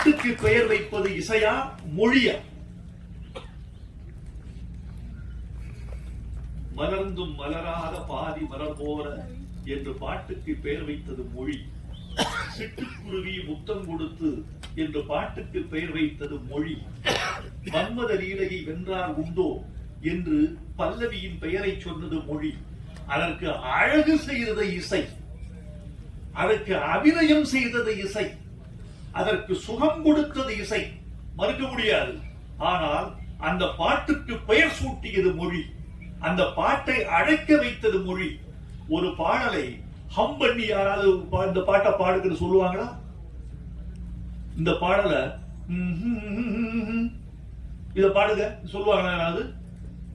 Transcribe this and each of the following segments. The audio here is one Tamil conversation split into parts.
பாட்டுக்கு பெயர் வைப்பது இசையா மொழியா? மலர்ந்தும் மலராத பாதி மலர் போல என்று பாட்டுக்கு பெயர் வைத்தது மொழி. சிட்டுக்குருவி முத்தம் கொடுத்து என்று பாட்டுக்கு பெயர் வைத்தது மொழி. மன்மத லீலையை வென்றார் உண்டோ என்று பல்லவியின் பெயரை சொன்னது மொழி. அதற்கு அழகு செய்தது இசை. அதற்கு அபிநயம் செய்தது இசை. அதற்கு சுகம் கொடுத்தது இசை. மறுக்க முடியாது. ஆனால் அந்த பாட்டுக்கு பெயர் சூட்டியது மொழி. அந்த பாட்டை அழைக்க வைத்தது மொழி. ஒரு பாடலை ஹம் பண்ணி யாராவது பா- இந்த பாட்டை பாடுக்குன்னு சொல்லுவாங்களா? இந்த பாடலை இத பாடுங்க. சொல்லுவாங்களா யாராவது?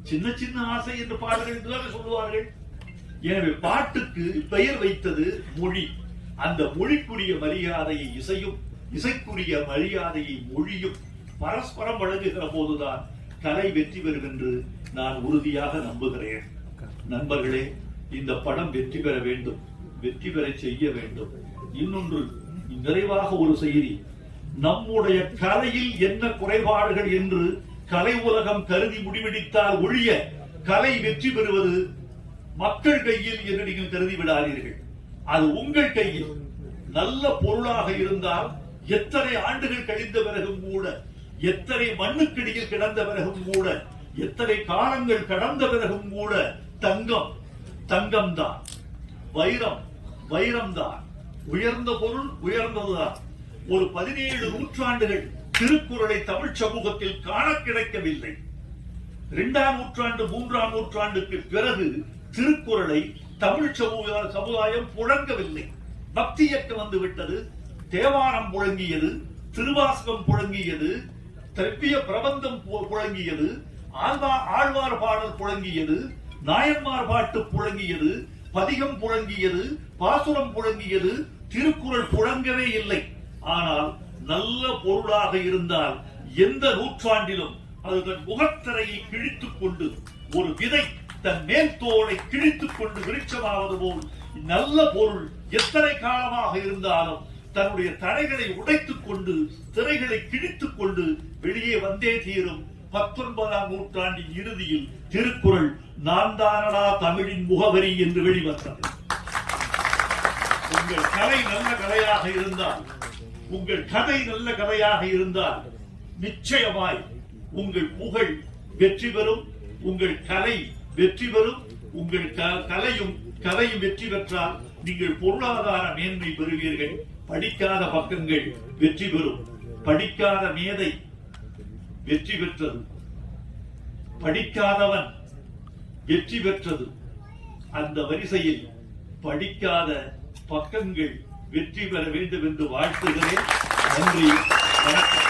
சின்ன சின்ன ஆசை என்று பாடுகள் என்றுதானே சொல்லுவார்கள். எனவே பாட்டுக்கு பெயர் வைத்தது மொழி. அந்த மொழிக்குரிய மரியாதையை இசையும். இசைக்குரிய மரியாதையை மொழியும் பரஸ்பரம் வழங்குகிற போதுதான் கலை வெற்றி பெறும் என்று நான் உறுதியாக நம்புகிறேன். நண்பர்களே இந்த படம் வெற்றி பெற வேண்டும் வெற்றி பெற செய்ய வேண்டும். இன்னொன்று நிறைவாக ஒரு செய்தி. நம்முடைய கலையில் என்ன குறைபாடுகள் என்று கலை உலகம் கருதி முடிவெடுத்தால் ஒழிய கலை வெற்றி பெறுவது மக்கள் கையில் என்று நீங்கள் கருதி விடாதீர்கள். அது உங்கள் கையில் நல்ல பொருளாக இருந்தால் எத்தனை ஆண்டுகள் கழிந்த பிறகும் கூட எத்தனை மண்ணுக்கடியில் கிடந்த பிறகும் கூட எத்தனை காலங்கள் கடந்த பிறகும் கூட தங்கம் தங்கம் தான் வைரம் வைரம்தான். உயர்ந்த பொருள் உயர்ந்ததுதான். ஒரு பதினேழு நூற்றாண்டுகள் திருக்குறளை தமிழ் சமூகத்தில் காண கிடைக்கவில்லை. இரண்டாம் நூற்றாண்டு மூன்றாம் நூற்றாண்டுக்கு பிறகு திருக்குறளை தமிழ் சமூக சமுதாயம் புழங்கவில்லை. பக்தி இயக்கம் வந்து விட்டது. தேவாரம் புழங்கியது திருவாசகம் புழங்கியது திரவிய பிரபந்தம் புழங்கியது ஆழ்வா- ஆழ்வார் பாடல் புழங்கியது நாயன்மார் பாட்டு புழங்கியது பதிகம் புழங்கியது பாசுரம் புழங்கியது திருக்குறள் புழங்கவே இல்லை. ஆனால் நல்ல பொருளாக இருந்தால் எந்த நூற்றாண்டிலும் அது தன் முகத்திரையை கிழித்துக் கொண்டு ஒரு விதை தன் மேல் தோலை கிழித்துக் கொண்டு விருட்சமாவது போல் நல்ல பொருள் எத்தனை காலமாக இருந்தாலும் தன்னுடைய தடைகளை உடைத்துக் கொண்டு திரைகளை கிழித்துக் கொண்டு வெளியே வந்தே தீரும் பத்தொன்பதாம் நூற்றாண்டின் இறுதியில் திருக்குறள் நான் தானடா தமிழின் முகவரி என்று வெளிவந்தது. உங்கள் கலை நல்ல கலையாக இருந்தால் உங்கள் கதை நல்ல கதையாக இருந்தால் நிச்சயமாய் உங்கள் புகழ் வெற்றி பெறும் உங்கள் கலை வெற்றி பெறும் உங்கள் கலையும் கலையும் வெற்றி பெற்றால் நீங்கள் பொருளாதார மேன்மை பெறுவீர்கள் படிக்காத பக்கங்கள் வெற்றி பெறும். படிக்காத மேதை வெற்றி பெற்றது. படிக்காதவன் வெற்றி பெற்றது. அந்த வரிசையில் படிக்காத பக்கங்கள் வெற்றி பெற வேண்டும் என்று வாழ்த்துகிறேன். நன்றி. வணக்கம்.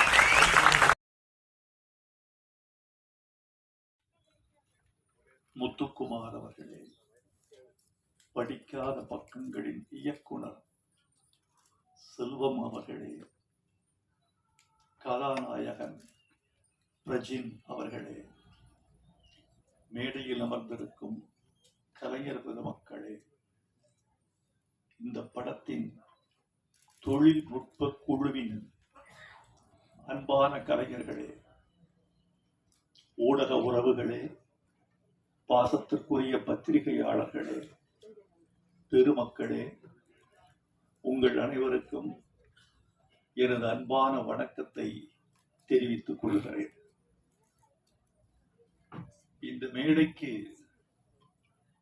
முத்துக்குமார் அவர்களே. படிக்காத பக்கங்களின் இயக்குனர் செல்வம் அவர்களே. கதாநாயகன் பிரஜின் அவர்களே. மேடையில் அமர்ந்திருக்கும் கலைஞர் பெருமக்களே இந்த படத்தின் தொழில்நுட்ப குழுவின் அன்பான கலைஞர்களே ஊடக உறவுகளே பாசத்திற்குரிய பத்திரிகையாளர்களே பெருமக்களே உங்கள் அனைவருக்கும் எனது அன்பான வணக்கத்தை தெரிவித்துக் கொள்கிறேன். இந்த மேடைக்கு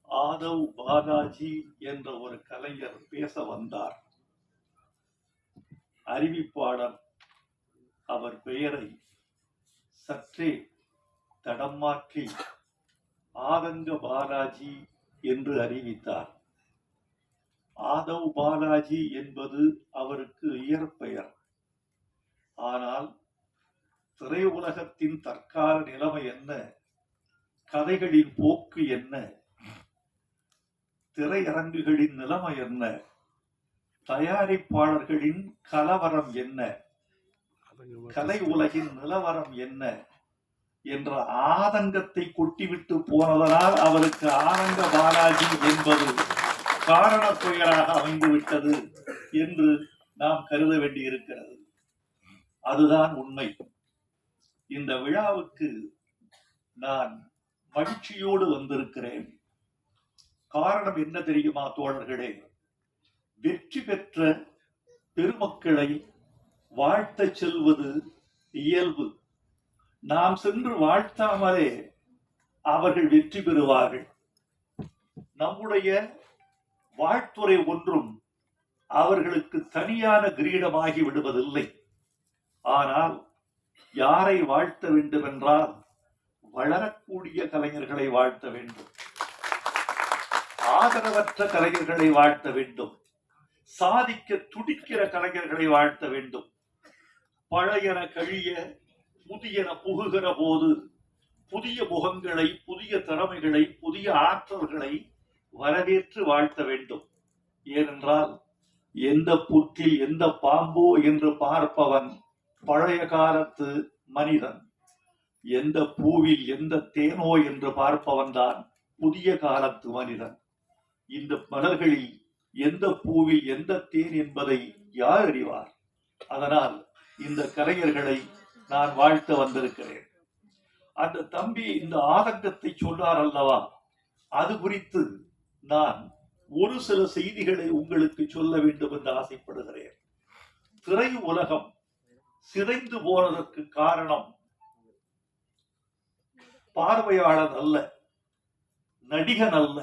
ஆதவ் பாலாஜி என்ற ஒரு கலைஞர் பேச வந்தார். அறிவிப்பாளர் அவர் பெயரை சற்றே தடம் மாற்றி ஆதங்க பாலாஜி என்று அறிவித்தார். ஆதவ் பாலாஜி என்பது அவருக்கு இயற்பெயர். ஆனால் திரையுலகத்தின் தற்கால நிலைமை என்ன? கதைகளின் போக்கு என்ன? திரையரங்குகளின் நிலைமை என்ன? தயாரிப்பாளர்களின் கலவரம் என்ன? கலை உலகின் நிலவரம் என்ன? என்ற ஆதங்கத்தை கொட்டிவிட்டு போனதனால் அவருக்கு ஆனந்த பாலாஜி என்பது காரண பெயராக அமைந்து விட்டது என்று நாம் கருத வேண்டியிருக்கிறது. அதுதான் உண்மை. இந்த விழாவுக்கு நான் மகிழ்ச்சியோடு வந்திருக்கிறேன். காரணம் என்ன தெரியுமா தோழர்களே? வெற்றி பெற்ற பெருமக்களை வாழ்த்த செல்வது இயல்பு. நாம் சென்று வாழ்த்தாமலே அவர்கள் வெற்றி பெறுவார்கள். நம்முடைய வாழ்த்துறை ஒன்றும் அவர்களுக்கு தனியான கிரீடமாகி விடுவதில்லை. ஆனால் யாரை வாழ்த்த வேண்டும் என்றால் வளரக்கூடிய கலைஞர்களை வாழ்த்த வேண்டும். ஆதரவற்ற கலைஞர்களை வாழ்த்த வேண்டும். சாதிக்க துடிக்கிற கலைஞர்களை வாழ்த்த வேண்டும். பழையன கழிய புதியன புகுகிற போது புதிய முகங்களை புதிய திறமைகளை புதிய ஆற்றல்களை வரவேற்று வாழ்த்த வேண்டும். ஏனென்றால் எந்த புற்றில் எந்த பாம்போ என்று பார்ப்பவன் பழைய காலத்து மனிதன். எந்த பூவில் எந்த தேனோ என்று பார்ப்பவன் தான் புதிய காலத்து மனிதன். இந்த மலர்களில் எந்த பூவில் எந்த தேன் என்பதை யார் அறிவார்? அதனால் இந்த கலைஞர்களை நான் வாழ்த்த வந்திருக்கிறேன். அந்த தம்பி இந்த ஆதங்கத்தை சொன்னார் அல்லவா? அது குறித்து நான் ஒரு சில செய்திகளை உங்களுக்கு சொல்ல வேண்டும் என்று ஆசைப்படுகிறேன். திரை உலகம் சிதைந்து போனதற்கு காரணம் பார்வையாளன் அல்ல நடிகன் அல்ல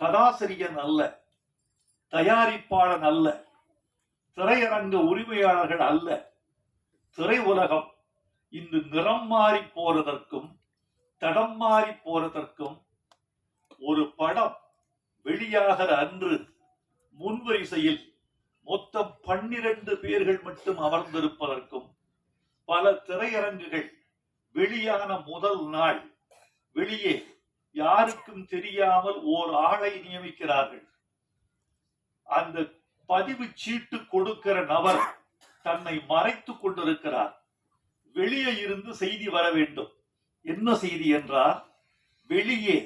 கதாசிரியன் அல்ல தயாரிப்பாளன் அல்ல திரையரங்க உரிமையாளர்கள் அல்ல. திரை உலகம் இன்று நிறம் மாறி போறதற்கும் தடம் மாறி போறதற்கும் ஒரு படம் வெளியாகிற அன்று முன்வரிசையில் மொத்தம் பன்னிரண்டு பேர்கள் மட்டும் அமர்ந்திருப்பதற்கும் பல திரையரங்குகள் வெளியான முதல் நாள் வெளியே யாருக்கும் தெரியாமல் ஓர் ஆளை நியமிக்கிறார்கள். அந்த பதிவு சீட்டு கொடுக்கிற நபர் தன்னை மறைத்துக் கொண்டிருக்கிறார். வெளியே இருந்து செய்தி வர வேண்டும். என்ன செய்தி என்றால் வெளியே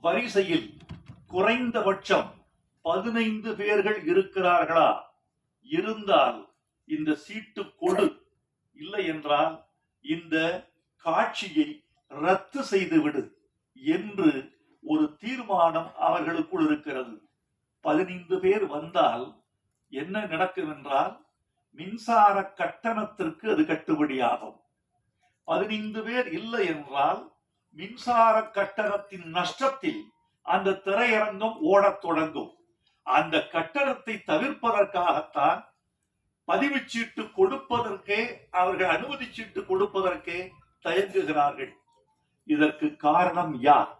வரிசையில் குறைந்தபட்சம் பதினைந்து பேர்கள் இருக்கிறார்களா? இருந்தால் இந்த சீட்டு கொடு. இல்லை என்றால் இந்த காட்சியை ரத்து செய்துவிடு என்று ஒரு தீர்மானம் அவர்களுக்குள் இருக்கிறது. பதினைந்து பேர் வந்தால் என்ன நடக்கும் என்றால் மின்சார கட்டணத்திற்கு அது கட்டுப்படியாகும் பதினைந்து பேர் இல்லை என்றால் மின்சார கட்டணத்தின் நஷ்டத்தில் அந்த திரையரங்கம் ஓடத் தொடங்கும். அந்த கட்டணத்தை தவிர்ப்பதற்காகத்தான் பதிவுச் சீட்டு கொடுப்பதற்கே அவர்கள் அனுமதி சீட்டு கொடுப்பதற்கே தயங்குகிறார்கள். இதற்கு காரணம் யார்?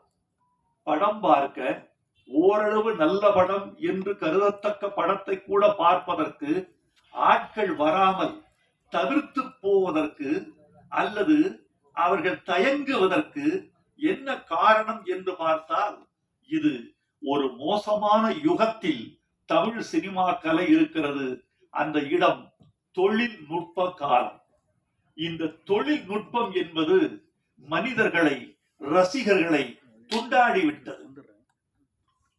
படம் பார்க்க ஓரளவு நல்ல படம் என்று கருதத்தக்க படத்தை கூட பார்ப்பதற்கு ஆட்கள் வராமல் தவிர்த்து போவதற்கு அல்லது அவர்கள் தயங்குவதற்கு என்ன காரணம் என்று பார்த்தால் இது ஒரு மோசமான யுகத்தில் தமிழ் சினிமா கலை இருக்கிறது. அந்த இடம் தொழில்நுட்ப காலம். இந்த தொழில்நுட்பம் என்பது மனிதர்களை ரசிகர்களை துண்டாடி விட்டது.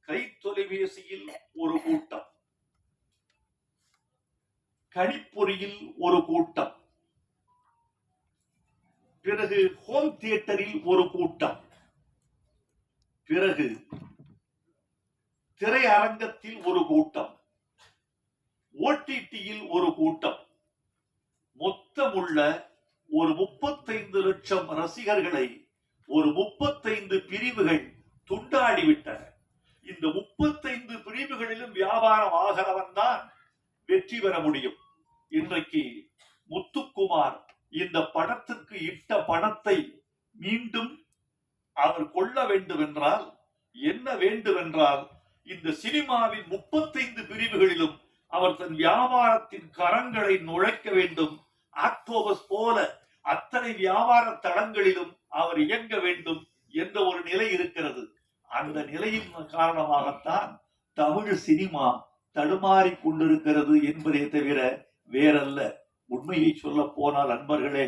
கை தொலைபேசியில் ஒரு கூட்டம். கணிப்பொறியில் ஒரு கூட்டம். பிறகு ஹோம் தியேட்டரில் ஒரு கூட்டம். பிறகு திரையரங்கத்தில் ஒரு கூட்டம். ஓடிடியில் ஒரு கூட்டம். மொத்தமுள்ள ஒரு முப்பத்தைந்து லட்சம் ரசிகர்களை ஒரு முப்பத்தைந்து பிரிவுகள் துண்டாடிவிட்டன. இந்த முப்பத்தைந்து பிரிவுகளிலும் வியாபாரம் ஆகிறவன் தான் வெற்றி பெற முடியும். இன்றைக்கு முத்துக்குமார் இந்த படத்திற்கு இட்ட பணத்தை மீண்டும் அவர் கொள்ள வேண்டுமென்றால் என்ன வேண்டுமென்றால் இந்த சினிமாவின் முப்பத்தைந்து பிரிவுகளிலும் அவர் தன் வியாபாரத்தின் கரங்களை நுழைக்க வேண்டும். ஆக்டோபஸ் போல அத்தனை வியாபார தளங்களிலும் அவர் இயங்க வேண்டும் என்ற ஒரு நிலை இருக்கிறது. அந்த நிலையின் காரணமாகத்தான் தமிழ் சினிமா தடுமாறி கொண்டிருக்கிறது என்பதே தவிர வேறல்ல. உண்மையை சொல்ல போனால் அன்பர்களே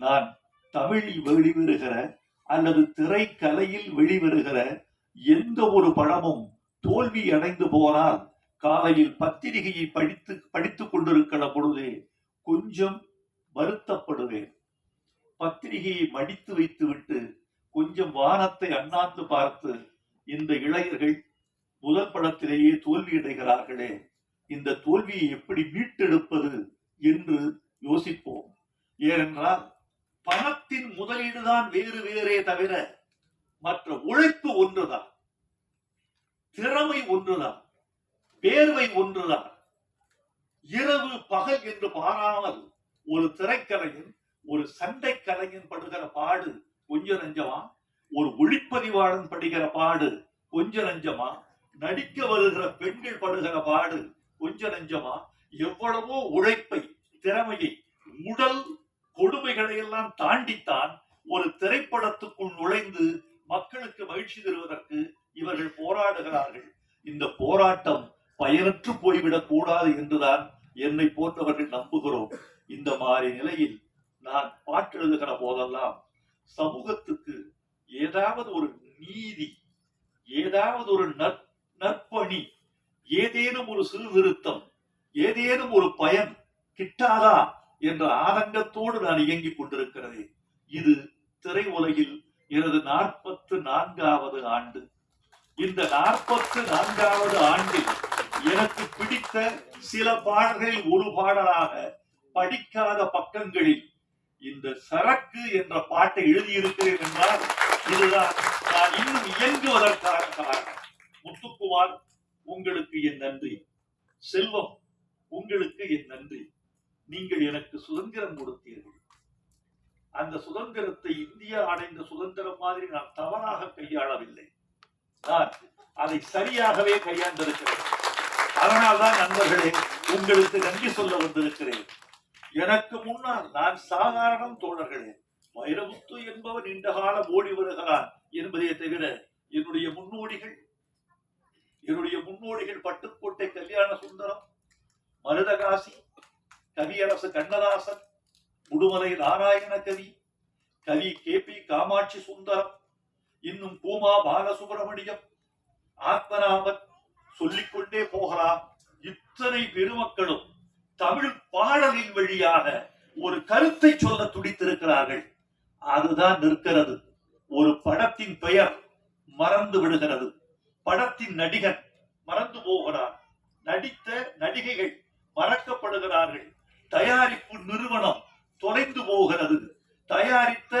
நான் தமிழில் வெளிவருகிற அல்லது திரைக்கலையில் வெளிவருகிற எந்த ஒரு படமும் தோல்வி அடைந்து போனால் காலையில் பத்திரிகையை படித்து படித்துக் கொண்டிருக்கிற பொழுதே கொஞ்சம் வருத்தப்படுவேன். பத்திரிகையை மடித்து வைத்துவிட்டு கொஞ்சம் வானத்தை அண்ணாந்து பார்த்து இந்த இளைஞர்கள் முதல் படத்திலேயே தோல்வியடைகிறார்களே இந்த தோல்வியை எப்படி மீட்டெடுப்பது என்று யோசிப்போம். ஏனென்றால் பணத்தின் முதலீடுதான் வேறு வேறே தவிர மற்ற உழைப்பு ஒன்றுதான். திறமை ஒன்றுதான். பேர்வை ஒன்றுதான். இரவு பகல் என்று பாராமல் ஒரு திரைக்கலைஞன் ஒரு சண்டை கலைஞன் படுகிற பாடு கொஞ்ச நஞ்சமா? ஒரு ஒளிப்பதிவாளன் படுகிற பாடு கொஞ்ச நஞ்சமா? நடிக்க வருகிற பெண்கள் படுகிற பாடு கொஞ்ச நஞ்சமா? எவ்வளவோ உழைப்பை திறமையை உடல் கொடுமைகளை எல்லாம் தாண்டித்தான் ஒரு திரைப்படத்துக்குள் நுழைந்து மக்களுக்கு மகிழ்ச்சி தருவதற்கு இவர்கள் போராடுகிறார்கள். இந்த போராட்டம் பயனற்று போய்விடக் கூடாது என்றுதான் என்னை போன்றவர்கள் நம்புகிறோம். இந்த மாதிரி நிலையில் நான் பாட்டு எழுதுகிற போதெல்லாம் சமூகத்துக்கு ஏதாவது ஒரு நீதி ஏதாவது ஒரு நற் நற்பணி ஏதேனும் ஒரு சீர்திருத்தம் ஏதேனும் ஒரு பயன் கிட்டாதா என்ற ஆதங்கத்தோடு நான் இயங்கிக் கொண்டிருக்கிறேன். இது திரை உலகில் எனது நாற்பத்து நான்காவது ஆண்டு. இந்த நாற்பத்து நான்காவது ஆண்டில் எனக்கு பிடித்த சில பாடல்களில் ஒரு பாடலாக படிக்காத பக்கங்களில் இந்த சரக்கு என்ற பாட்டை எழுதியிருக்கிறேன் என்றால் இதுதான். நான் இன்னும் இயங்குவதற்கான காரணம். முத்துக்குமார் உங்களுக்கு என் நன்றி. செல்வம் உங்களுக்கு என் நன்றி. நீங்கள் எனக்கு சுதந்திரம் கொடுத்தீர்கள். அந்த சுதந்திரத்தை இந்தியா அடைந்த சுதந்திரம் மாதிரி நான் தவறாக கையாளவில்லை. நான் அதை சரியாகவே கையாண்டிருக்கிறேன். அதனால்தான் நண்பர்களே உங்களுக்கு நன்றி சொல்ல வந்திருக்கிறேன். எனக்கு முன்னால் நான் சாதாரணம் தோழர்களே வைரமுத்து என்பவர் நீண்ட காலம் ஓடி வருகிறான் என்பதை தவிர என்னுடைய முன்னோடிகள் என்னுடைய முன்னோடிகள் பட்டுக்கோட்டை கல்யாண சுந்தரம் மருதகாசி கவியரசு கண்ணதாசன் உடுமலை நாராயண கவி கவி கே பி காமாட்சி சுந்தரம் இன்னும் பூமா பாலசுப்பிரமணியம் ஆத்மநாபன் சொல்லிக்கொண்டே போகலாம். இத்தனை பெருமக்களும் தமிழ் பாடலின் வழியாக ஒரு கருத்தை சொல்ல துடித்திருக்கிறார்கள். அதுதான் நிற்கிறது. ஒரு படத்தின் பெயர் மறந்து விடுகிறது. படத்தின் நடிகன் மறந்து போகிறார். நடித்த நடிகைகள் மறக்கப்படுகிறார்கள். தயாரிப்பு நிறுவனம் தொலைந்து போகிறது. தயாரித்த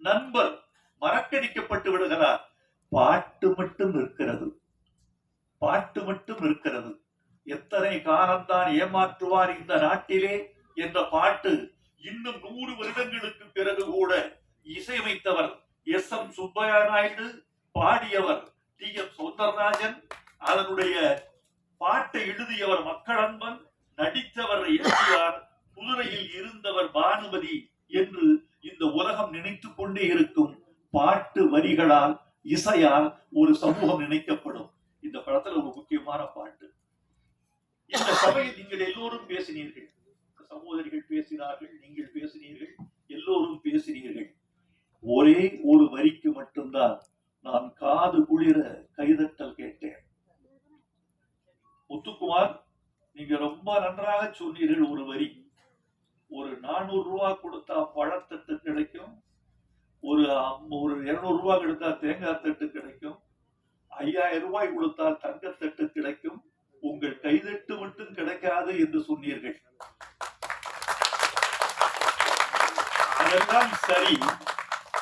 நண்பர் மறக்கடிக்கப்பட்டு விடுகிறார். பாட்டு மட்டும் இருக்கிறது. பாட்டு மட்டும் இருக்கிறது. எத்தனை காலம்தான் ஏமாற்றுவார் இந்த நாட்டிலே என்ற பாட்டு இன்னும் நூறு வருடங்களுக்கு பிறகு கூட இசையமைத்தவர் எஸ் எம் சுப்பையா நாயுடு பாடியவர் டி எம் சௌந்தரராஜன் அதனுடைய பாட்டை எழுதியவர் மக்கள் அன்பன் நடித்தவர் எம்ஜிஆர் குதிரையில் இருந்தவர் பானுமதி என்று இந்த உலகம் நினைத்துக் கொண்டே இருக்கும் பாட்டு வரிகளால் இசையால் ஒரு சமூகம் நினைக்கப்படும். இந்த படத்துல ஒரு முக்கியமான பாட்டு. இந்த சபையில் நீங்கள் எல்லோரும் பேசினீர்கள். சகோதரிகள் பேசினார்கள் நீங்கள் பேசினீர்கள் எல்லோரும் பேசினீர்கள். ஒரே ஒரு வரிக்கு மட்டும்தான் நான் காது குளிர கைதட்டல் கேட்டேன். முத்துக்குமார் நீங்க ரொம்ப நன்றாக சொன்னீர்கள் ஒரு வரி. ஒரு நானூறு ரூபா கொடுத்தா பழத்தட்டு கிடைக்கும். ஒரு அம்- ஒரு இருநூறு ரூபா கொடுத்தா தேங்காய் தட்டு கிடைக்கும். ஐயாயிரம் ரூபாய் கொடுத்தா தங்கத்தட்டு கிடைக்கும். உங்கள் கைதட்டு மட்டும் கிடைக்காது என்று சொன்னீர்கள். அதெல்லாம் சரி.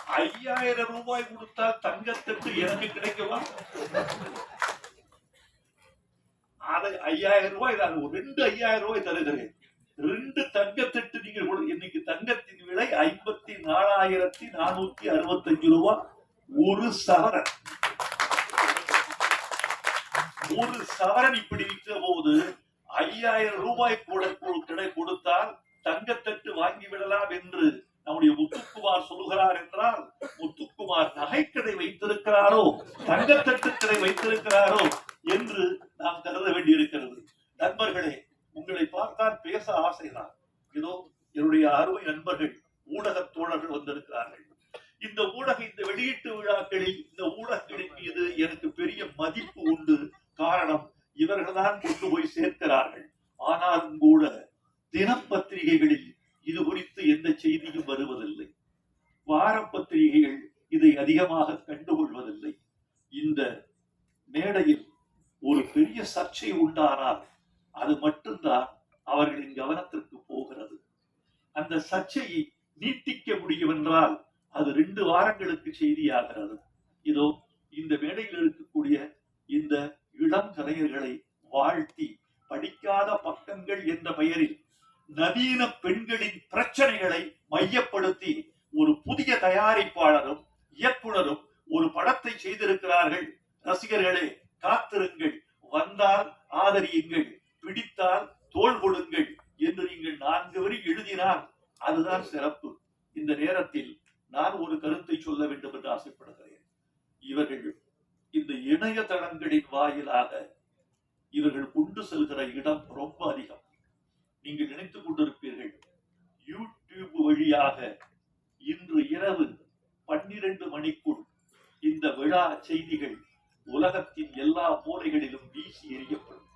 ஐயாயிரம் ரூபாய் கொடுத்தால் தங்கத்தட்டு எனக்கு கிடைக்குமா? அதை ஐயாயிரம் ரூபாய் நான் ஒரு ரெண்டு ஐயாயிரம் ரூபாய் தருகிறேன். ரெண்டு தங்கத்தட்டு நீங்கள் இன்னைக்கு தங்கத்தின் விலை ஐம்பத்தி நாலாயிரத்தி நானூத்தி அறுபத்தஞ்சு ரூபாய் ஒரு சவரன். ஒரு சவரன் இப்படி விற்ற போது ஐயாயிரம் ரூபாய் கூட கிடை கொடுத்தால் தங்கத்தட்டு வாங்கி விடலாம் என்று நம்முடைய முத்துக்குமார் சொல்லுகிறார் என்றால் முத்துக்குமார் நகைக்கடை வைத்திருக்கிறாரோ தங்கத்தட்டு கடை வைத்திருக்கிறாரோ என்று நாம் கருத வேண்டியிருக்கிறது. நண்பர்களே உங்களை பார்த்தால் பேச ஆசைதான். இதோ என்னுடைய அருமை நண்பர்கள் ஊடக தோழர்கள் வந்திருக்கிறார்கள். இந்த ஊடக இந்த வெளியீட்டு விழாக்களில் இந்த ஊடகங்களின் மீது எனக்கு பெரிய மதிப்பு உண்டு. காரணம் இவர்கள்தான் கொண்டு போய் சேர்க்கிறார்கள். ஆனாலும் கூட தினப்பத்திரிகைகளில் இது குறித்து எந்த செய்தியும் வருவதில்லை. வார பத்திரிகைகள் இதை அதிகமாக கண்டுகொள்வதில்லை. இந்த மேடையில் ஒரு பெரிய சர்ச்சை உண்டானால் அது மட்டும்தான் அவர்களின் கவனத்திற்கு போகிறது. அந்த சர்ச்சையை நீட்டிக்க முடியும் என்றால் அது ரெண்டு வாரங்களுக்கு செய்தியாகிறது. இதோ இந்த மேடையில் இருக்கக்கூடிய இந்த இளம் கலைஞர்களை வாழ்த்தி படிக்காத பக்கங்கள் என்ற பெயரில் நவீன பெண்களின் பிரச்சனைகளை மையப்படுத்தி ஒரு புதிய தயாரிப்பாளரும் இயக்குனரும் ஒரு படத்தை செய்திருக்கிறார்கள். ரசிகர்களே காத்திருங்கள் வந்தால் ஆதரியுங்கள் பிடித்தால் தோள் கொடுங்கள் என்று நீங்கள் நான்கு வரி எழுதினால் அதுதான் சிறப்பு இந்த நேரத்தில் நான் ஒரு கருத்தை சொல்ல வேண்டும் என்று ஆசைப்படுகிறேன் இவர்கள் இந்த இணையதளங்களின் வாயிலாக இவர்கள் கொண்டு செல்கிற இடம் ரொம்ப அதிகம் நீங்கள் நினைத்துக் கொண்டிருப்பீர்கள் யூடியூப் வழியாக இன்று இரவு பன்னிரண்டு மணிக்குள் இந்த விழா செய்திகள் உலகத்தின் எல்லா மூலைகளிலும் வீசி எறியப்படும்.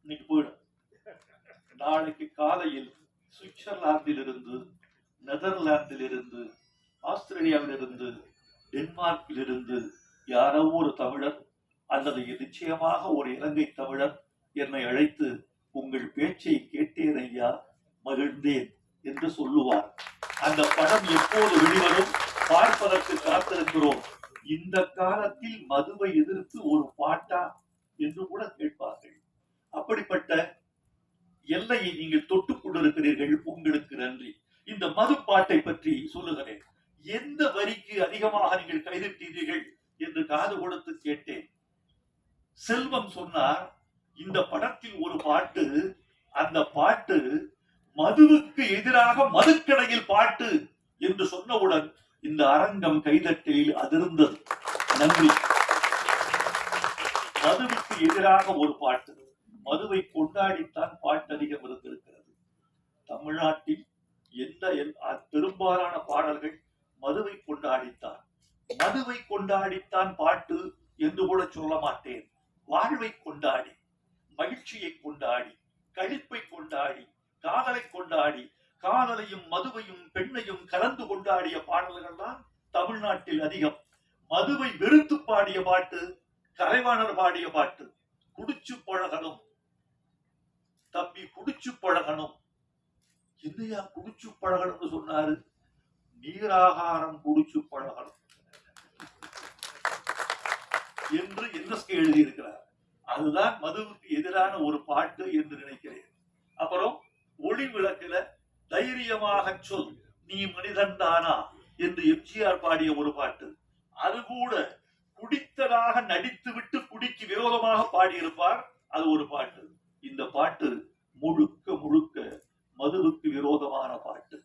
இன்னைக்கு போயிடும். நாளைக்கு காலையில் சுவிட்சர்லாந்திலிருந்து நெதர்லாந்திலிருந்து ஆஸ்திரேலியாவிலிருந்து டென்மார்க்கிலிருந்து யாரோ ஒரு தமிழர் அல்லது நிச்சயமாக ஒரு இலங்கை தமிழர் என்னை அழைத்து உங்கள் பேச்சை கேட்டேன் ஐயா மகிழ்ந்தேன் என்று சொல்லுவார். அந்த படம் எப்போது வெளிவரும்? பார்ப்பதற்கு காத்திருக்கிறோம். இந்த காலத்தில் மதுவை எதிர்த்து ஒரு பாட்டா என்று கூட கேட்பார்கள். அப்படிப்பட்ட எல்லையை நீங்கள் தொட்டுக் கொண்டிருக்கிறீர்கள். உங்களுக்கு நன்றி. இந்த மது பாட்டை பற்றி சொல்லுகிறேன். எந்த வரிக்கு அதிகமாக நீங்கள் கைதிட்டீர்கள் என்று காது கொடுத்து கேட்டேன். செல்வம் சொன்னார் இந்த படத்தில் ஒரு பாட்டு அந்த பாட்டு மதுவுக்கு எதிராக மதுக்கடையில் பாட்டு என்று சொன்னவுடன் இந்த அரங்கம் கைதட்டலில் அதிர்ந்தது. நன்றி. மதுவுக்கு எதிராக ஒரு பாட்டு. மதுவை கொண்டாடித்தான் பாட்டு அதிகம் இருந்திருக்கிறது. தமிழ்நாட்டில் எந்த எல்- அ- பெரும்பாலான பாடல்கள் மதுவை கொண்டாடித்தான். மதுவை கொண்டாடித்தான் பாட்டு என்று கூட சொல்ல மாட்டேன். வாழ்வை கொண்டாடி மகிழ்ச்சியை கொண்டாடி கழிப்பை கொண்டாடி காதலை கொண்டாடி காதலையும் மதுவையும் பெண்ணையும் கலந்து கொண்டாடிய பாடல்கள் தான் தமிழ்நாட்டில் அதிகம். மதுவை வெறுத்து பாடிய பாட்டு கலைவாணர் பாடிய பாட்டு குடிச்சு பழகணும். தம்பி குடிச்சு பழகணும். என்னையா குடிச்சு பழகணும்னு சொன்னாரு? நீராகாரம் குடிச்சு பழகணும். என்று என்எஸ்கே எழுதியிருக்கிறார். அதுதான் மதுவுக்கு எதிரான ஒரு பாட்டு என்று நினைக்கிறேன். அப்புறம் ஒளி விளக்குல தைரியமாக சொல். நீ மனிதன்தானா? என்று எம்ஜிஆர் பாடிய ஒரு பாட்டு. அது கூட குடித்ததாக நடித்துவிட்டு குடிக்கு விரோதமாக பாடியிருப்பார். அது ஒரு பாட்டு. இந்த பாட்டு முழுக்க முழுக்க மதுவுக்கு விரோதமான பாட்டு.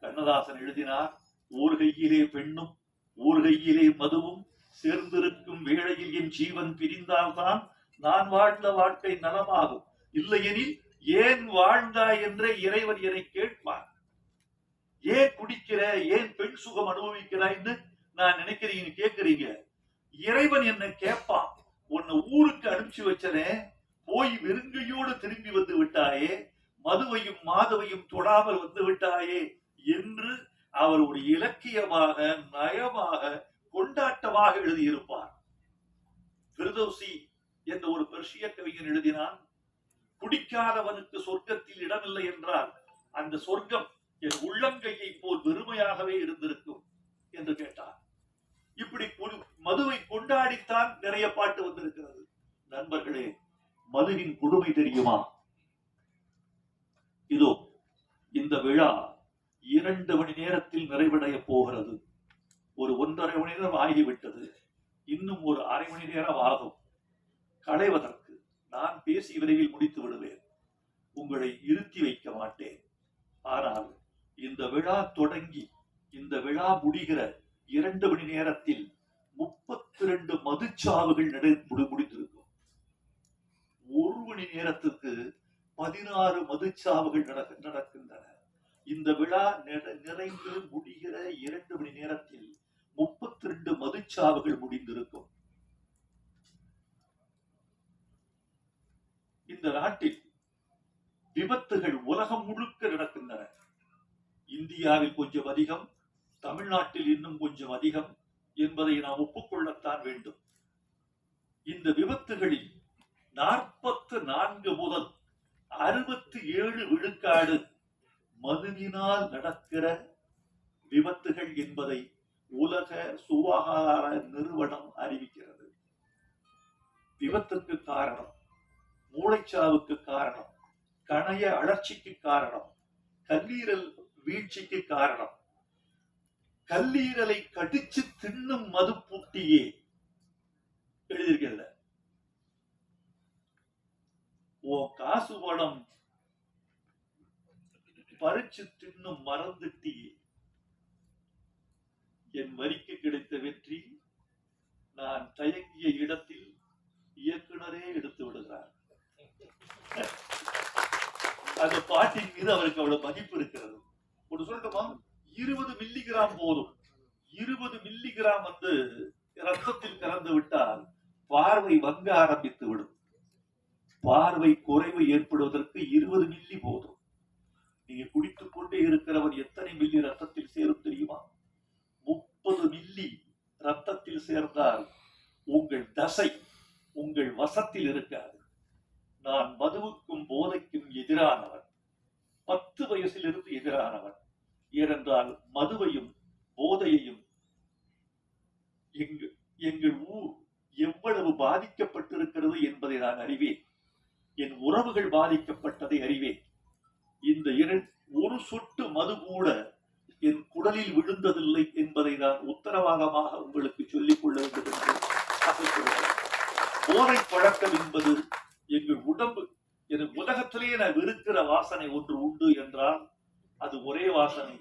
கண்ணதாசன் எழுதினார் ஓர் கையிலே பெண்ணும் ஓர் கையிலே மதுவும் சேர்ந்திருக்கும் வேளையில் என் ஜீவன் பிரிந்தால்தான் நான் வாழ்ந்த வாழ்க்கை நலமாகும். இல்லையெனில் ஏன் வாழ்ந்தாய் என்று இறைவன் என்னை கேட்பான் ஏன் குடிக்கிற ஏன் பெண் சுகம் அனுபவிக்கிறாய்ன்னு நான் நினைக்கிறீங்க கேட்கறீங்க. இறைவன் என்ன கேட்பான். உன்னை ஊருக்கு அனுப்பிச்சு வச்சனே போய் வெறுங்கையோடு திரும்பி வந்து விட்டாயே மதுவையும் மாதவையும் தொடாமல் வந்து விட்டாயே என்று அவர் ஒரு இலக்கியமாக நயமாக கொண்டாட்டமாக எழுதியிருப்பார். பிரதோசி என்ற ஒரு பெர்ஷிய கவிஞன் எழுதினான் குடிக்காதவனுக்கு சொர்க்கத்தில் இடமில்லை என்றால் அந்த சொர்க்கம் என் உள்ளங்கையை போல் வெறுமையாகவே இருந்திருக்கும் என்று கேட்டார். இப்படி மதுவை கொண்டாடித்தான் நிறைய பாட்டு வந்திருக்கிறது. நண்பர்களே மதுவின் கொடுமை தெரியுமா? இதோ இந்த விழா இரண்டு மணி நேரத்தில் நிறைவடைய போகிறது. ஒரு ஒன்றரை மணி நேரம் ஆகிவிட்டது. இன்னும் ஒரு அரை மணி நேரம் ஆகும். களைவதற்கு நான் பேசி விரைவில் முடித்து விடுவேன். உங்களை இருத்தி வைக்க மாட்டேன். ஆனால் இந்த விழா தொடங்கி இந்த விழா முடிகிற இரண்டு மணி நேரத்தில் முப்பத்தி ரெண்டு மதுச்சாவுகள் நடை முடிந்திருக்கும். ஒரு மணி நேரத்துக்கு பதினாறு மதுச்சாவுகள் நடக்க நடக்கின்றன. இந்த விழா நிற- நிறைந்து முடிகிற இரண்டு மணி நேரத்தில் முப்பத்தி ரெண்டு மதுச்சாவுகள் முடிந்திருக்கும். இந்த நாட்டில் விபத்துகள் உலகம் முழுக்க நடக்கின்றன. இந்தியாவில் கொஞ்சம் அதிகம் தமிழ்நாட்டில் இன்னும் கொஞ்சம் அதிகம் என்பதை நாம் ஒப்புக்கொள்ளத்தான் வேண்டும். இந்த விபத்துகளில் நாற்பத்து நான்கு முதல் அறுபத்தி ஏழு விழுக்காடு மதுவினால் நடக்கிற விபத்துகள் என்பதை உலக சுகாதார நிறுவனம் அறிவிக்கிறது. விபத்துக்கு காரணம் மூளைச்சாவுக்கு காரணம் கணைய அழற்சிக்கு காரணம் கல்லீரல் வீழ்ச்சிக்கு காரணம். கல்லீரலை கடிச்சு தின்னும் மது பூட்டியே எழுதியிருக்கல ஓ காசு பணம் பறிச்சு தின்னும் மறந்துட்டியே. என் வரிக்கு கிடைத்த வெற்றி நான் தயங்கிய இடத்தில் இயக்குனரே எடுத்து விடுகிறார். அந்த பாட்டின் மீது அவருக்கு அவ்வளவு மதிப்பு இருக்கிறது. ஒன்று சொல்லட்டுமா? இருபது மில்லிகிராம் போதும். இருபது மில்லிகிராம் வந்து ரத்தத்தில் கலந்து விட்டால் பார்வை வங்க ஆரம்பித்து விடும். பார்வை குறைவு ஏற்படுவதற்கு இருபது மில்லி போதும். நீங்க குடித்துக் கொண்டே இருக்கிறவர் எத்தனை மில்லி ரத்தத்தில் சேரும் தெரியுமா? முப்பது மில்லி ரத்தத்தில் சேர்ந்தால் உங்கள் தசை உங்கள் வசத்தில் இருக்காது. நான் மதுவுக்கும் போதைக்கும் எதிரானவன். பத்து வயசிலிருந்து எதிரானவன். ஏனென்றால் மதுவையும் போதையையும் எங்கள் எங்கள் ஊர் எவ்வளவு பாதிக்கப்பட்டிருக்கிறது என்பதை நான் அறிவேன். என் உறவுகள் பாதிக்கப்பட்டதை அறிவேன். இந்த இரண் ஒரு சொட்டு மது கூட என் குடலில் விழுந்ததில்லை என்பதை நான் உத்தரவாதமாக உங்களுக்கு சொல்லிக் கொள்ள வேண்டும் என்று போதை பழக்கம் என்பது உலகத்திலேயே நான் வெறுக்கிற வாசனை ஒன்று உண்டு என்றால் அது ஒரே வாசனை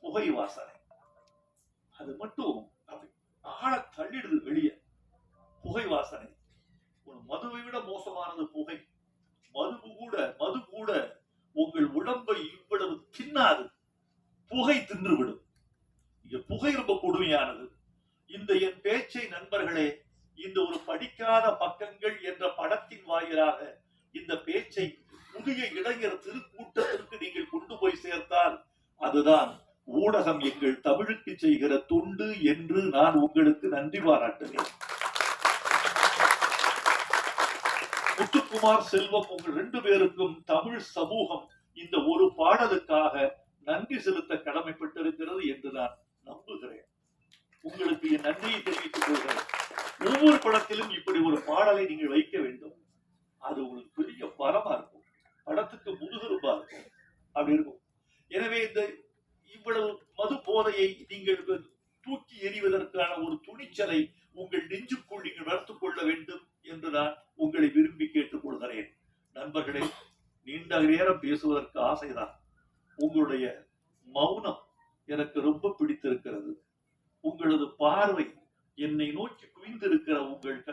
புகை வாசனை. அது மட்டும் ஆழ தள்ளிடுது வெளியே. புகை வாசனை. ஒரு மதுவை விட மோசமானது புகை. மது கூட மது கூட உங்கள் உடம்பை இவ்வளவு தின்னாது. புகை தின்றுவிடும். இங்க புகை ரொம்ப கொடுமையானது. இந்த என் பேச்சை நண்பர்களே இந்த ஒரு படிக்காத பக்கங்கள் என்ற படத்தின் வாயிலாக இந்த பேச்சை புதிய இளைஞர் திருக்கூட்டத்திற்கு நீங்கள் கொண்டு போய் சேர்த்தால் அதுதான் ஊடகம் எங்கள் தமிழுக்கு செய்கிற தொண்டு என்று நான் உங்களுக்கு நன்றி பாராட்டுகிறேன். முத்துக்குமார் செல்வம் உங்கள் ரெண்டு பேருக்கும் தமிழ் சமூகம் இந்த ஒரு பாடலுக்காக நன்றி செலுத்த கடமைப்பட்டிருக்கிறது என்று நான் நம்புகிறேன். உங்களுக்கு என் நன்றியை தெரிவித்துக் கொள்கிறேன். ஒவ்வொரு படத்திலும் இப்படி ஒரு பாடலை நீங்கள் வைக்க வேண்டும். அது உங்களுக்கு பெரிய பலமா இருக்கும். படத்துக்கு முதுகெலும்பா இருக்கும். அப்படி இருக்கும். எனவே இந்த இவ்வளவு மது போதையை நீங்கள் தூக்கி எறிவதற்கான ஒரு துணிச்சலை உங்கள் நெஞ்சுக்குள் நீங்கள் வளர்த்துக் கொள்ள வேண்டும் என்று நான் உங்களை விரும்பி கேட்டுக்கொள்கிறேன். நண்பர்களே நீண்ட நேரம் பேசுவதற்கு ஆசைதான். உங்களுடைய மௌனம் எனக்கு ரொம்ப பிடித்திருக்கிறது. உங்களது பார்வை என்னை நோக்கி குவிந்திருக்கிற உங்கள் கண்